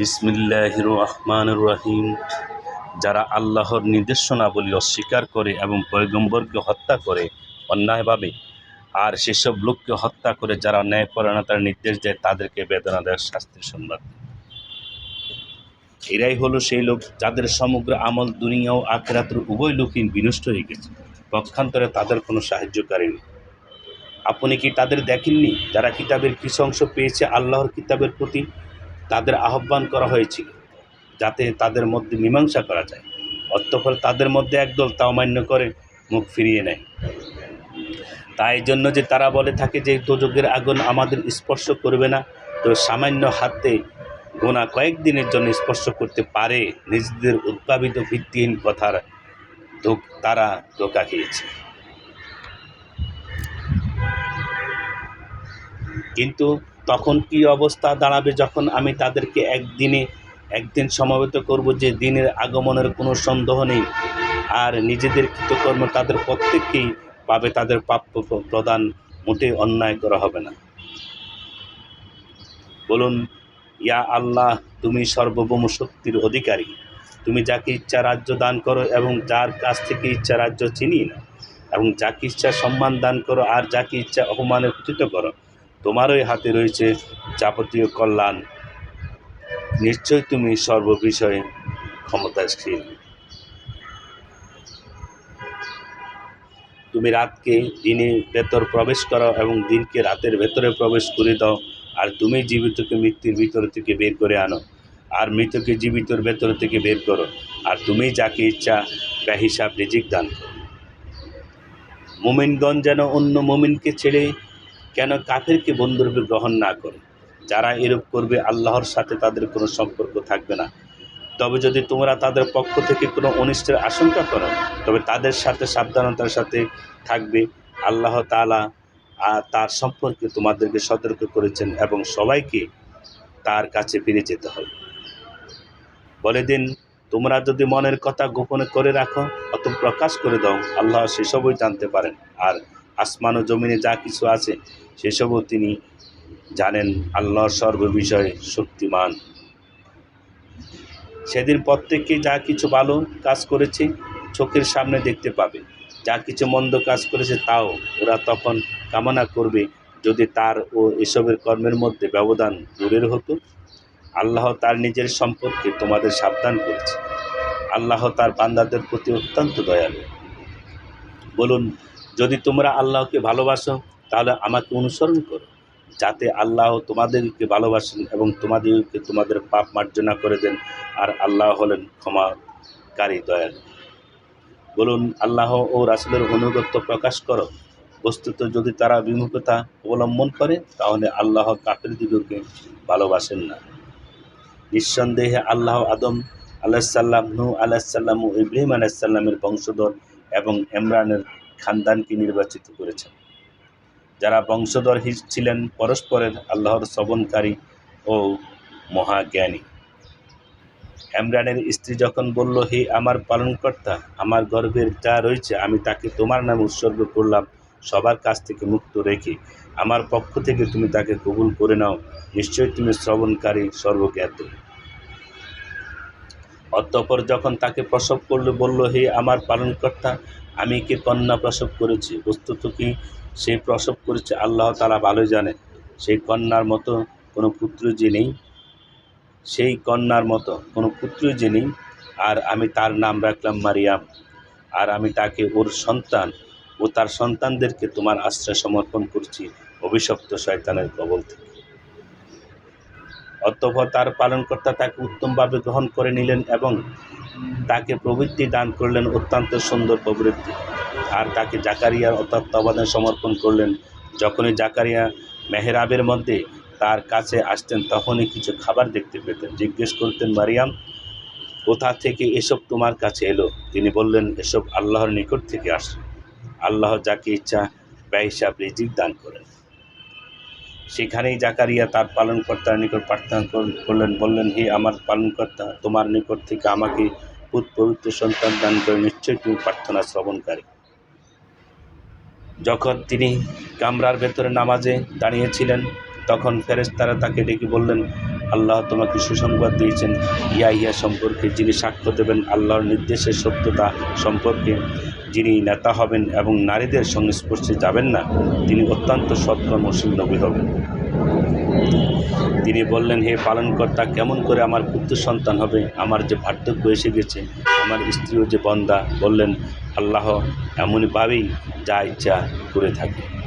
বিসমিল্লাহ রহমান রহিম যারা আল্লাহর নির্দেশনাবলী অস্বীকার করে এবং পয়গম্বরকে হত্যা করে অন্যায়ভাবে, আর সেসব লোককে হত্যা করে যারা ন্যায়পরায়ণতার নির্দেশ দেয়, তাদেরকে বেদনা দেওয়ার শাস্তির সংবাদ। এরাই হলো সেই লোক যাদের সমগ্র আমল দুনিয়া ও আখেরাতের উভয় লোকই বিনষ্ট হয়ে গেছে। পক্ষান্তরে তাদের কোনো সাহায্যকারী নেই। আপনি কি তাদের দেখেননি? যারা কিতাবের কিছু অংশ পেয়েছে আল্লাহর কিতাবের প্রতি? তাদের আহ্বান করা হয়েছিল যাতে তাদের মধ্যে মীমাংসা করা যায়। অতঃপর তাদের মধ্যে একদল তা অমান্য করে মুখ ফিরিয়ে নেয়। তাই জন্য যে তারা বলে থাকে যে দোজকের আগুন আমাদের স্পর্শ করবে না। তো সামান্য হাতে গোনা কয়েকদিনের জন্য স্পর্শ করতে পারে নিজেদের উদ্ভাবিত ভিত্তিহীন কথার তারা ধোকা খেয়েছে। কিন্তু তখন কি অবস্থা দাঁড়াবে যখন আমি তাদেরকে একদিনে, একদিন সমবেত করব যে দিনের আগমনের কোনো সন্দেহ নেই। আর নিজেদের কৃতকর্ম তাদের প্রত্যেককেই পাবে, তাদের প্রাপ্য প্রদান মোটে অন্যায় করা হবে না। বলুন, ইয়া আল্লাহ, তুমি সর্বভৌম শক্তির অধিকারী। তুমি যাকে ইচ্ছা রাজ্য দান করো এবং যার কাছ থেকে ইচ্ছা রাজ্য চিনি নাও। এবং যাকে ইচ্ছা সম্মান দান করো আর যাকে ইচ্ছা অপমানে পতিত করো তোমারই হাতে রয়েছে যাবতীয় কল্যাণ। নিশ্চয় তুমি সর্ববিষয়ে ক্ষমতাশীল। তুমি রাতকে, দিনে ভেতর প্রবেশ করো এবং দিনকে রাতের ভেতরে প্রবেশ করে দাও, আর তুমি জীবিতকে মৃত্যুর ভিতর থেকে বের করে আনো, আর মৃতকে জীবিতর ভেতর থেকে বের করো, আর তুমি যাকে ইচ্ছা তা হিসাব রিজিক দান করো। মোমিনগণ যেন অন্য মোমিনকে ছেড়ে কেন কাফেরকে বন্ধুরূপে গ্রহণ না করে? যারা এরূপ করবে, আল্লাহর সাথে তাদের কোনো সম্পর্ক থাকবে না। তবে যদি তোমরা তাদের পক্ষ থেকে কোনো অনিষ্টের আশঙ্কা করো, তবে তাদের সাথে সাবধানতার সাথে থাকবে। আল্লাহ আর তার সম্পর্কে তোমাদেরকে সতর্ক করেছেন এবং সবাইকে তার কাছে ফিরে যেতে হবে। বলে দিন, তোমরা যদি মনের কথা গোপনে করে রাখো অত প্রকাশ করে দাও, আল্লাহ সেসবই জানতে পারেন। আর আসমান ও জমিনে যা কিছু আছে, সেসবও তিনি জানেন আল্লাহর সর্ববিষয়ে শক্তিমান। সেদিন প্রত্যেককে যা কিছু ভালো কাজ করেছে, চোখের সামনে দেখতে পাবে। যা কিছু মন্দ কাজ করেছে, তাও ওরা তখন কামনা করবে, যদি তার ও এসবের কর্মের মধ্যে ব্যবধান দূরের হতো। আল্লাহ তার নিজের সম্পর্কে তোমাদের সাবধান করেছে। আল্লাহ তার বান্দাদের প্রতি অত্যন্ত দয়ালু। বলুন যদি তোমরা আল্লাহকে ভালোবাসো, তাহলে আমাকে অনুসরণ করো। যাতে আল্লাহ তোমাদেরকে ভালোবাসেন এবং তোমাদেরকে তোমাদের পাপ মার্জনা করে দেন, আর আল্লাহ হলেন ক্ষমাকারী, দয়ালু। বলুন, আল্লাহ ও রাসুলের অনুগত্য প্রকাশ করো। বস্তুত যদি তারা বিমুখতা অবলম্বন করে, তাহলে আল্লাহ কাফের দিগকে ভালোবাসেন না। নিঃসন্দেহে আল্লাহ আদম আলাহিসাল্লাম নু আলাহিসাল্লাম ও ইব্রাহিম আলাহিসাল্লামের বংশধর এবং ইমরানের খানদানকে নির্বাচিত করেছেন। যারা বংশধর ছিলেন, পরস্পরের আল্লাহর শ্রবণকারী ও মহাজ্ঞানী। ইমরানের স্ত্রী যখন বলল, হে আমার পালনকর্তা, আমার গর্ভের যা রয়েছে, আমি তাকে তোমার নামে উৎসর্গ করলাম, সবার কাছ থেকে মুক্ত রেখে, আমার পক্ষ থেকে তুমি তাকে কবুল করে নাও নিশ্চয়ই তুমি শ্রবণকারী সর্বজ্ঞাত। অতঃপর যখন তাকে প্রসব করল, বলল, হে আমার পালনকর্তা আমি কে কন্যা প্রসব করেছি? বস্তুত কি সে প্রসব করেছে? আল্লাহ তালা ভালো জানে সেই কন্যার মতো কোনো পুত্র যে নেই। সেই কন্যার মতো কোনো পুত্র যে নেই। আর আমি তার নাম রাখলাম মারিয়াম। আর আমি তাকে ওর সন্তান ও তার সন্তানদেরকে তোমার আশ্রয় সমর্পণ করছি অভিশপ্ত শয়তানের কবল থেকে। অতঃপর তার পালনকর্তা তাকে উত্তমভাবে গ্রহণ করে নিলেন এবং তাকে প্রবৃত্তি দান করলেন অত্যন্ত সুন্দর প্রবৃত্তি। আর তাকে জাকারিয়ার তত্ত্বাবধানে সমর্পণ করলেন। যখনই জাকারিয়া মেহরাবের মধ্যে তার কাছে আসতেন, তখনই কিছু খাবার দেখতে পেতেন। জিজ্ঞেস করতেন, মারিয়াম, কোথা থেকে এসব তোমার কাছে এলো? তিনি বললেন, এসব আল্লাহর নিকট থেকে আসে আল্লাহ যাকে ইচ্ছা ব্যয় হিসাব রিজিক দান করেন। সেখানেই জাকারিয়া তার পালনকর্তার নিকট প্রার্থনা করলেন, বললেন, হে আমার পালনকর্তা, তোমার নিকট থেকে আমাকে পুত পবিত্র সন্তান দান করে নিশ্চয়ই তুমি প্রার্থনা শ্রবণকারী। যখন তিনি কামরার ভেতরে নামাজে দাঁড়িয়েছিলেন, তখন ফেরেশতারা তাকে ডেকে বললেন, আল্লাহ তোমাকে সুসংবাদ দিয়েছেন। ইয়া ইয়া সম্পর্কে যিনি সাক্ষ্য দেবেন, আল্লাহর নির্দেশের সত্যতা সম্পর্কে। যিনি নেতা হবেন এবং নারীদের সংস্পর্শে যাবেন না, তিনি অত্যন্ত সৎকর্মশীল নবী হবেন। তিনি বললেন, হে পালনকর্তা, কেমন করে আমার পুত্র সন্তান হবে? আমার যে ভার্ধক্য এসে গেছে, আমার স্ত্রীও যে বন্দা। বললেন, আল্লাহ এমনভাবেই যা ইচ্ছা করে থাকে।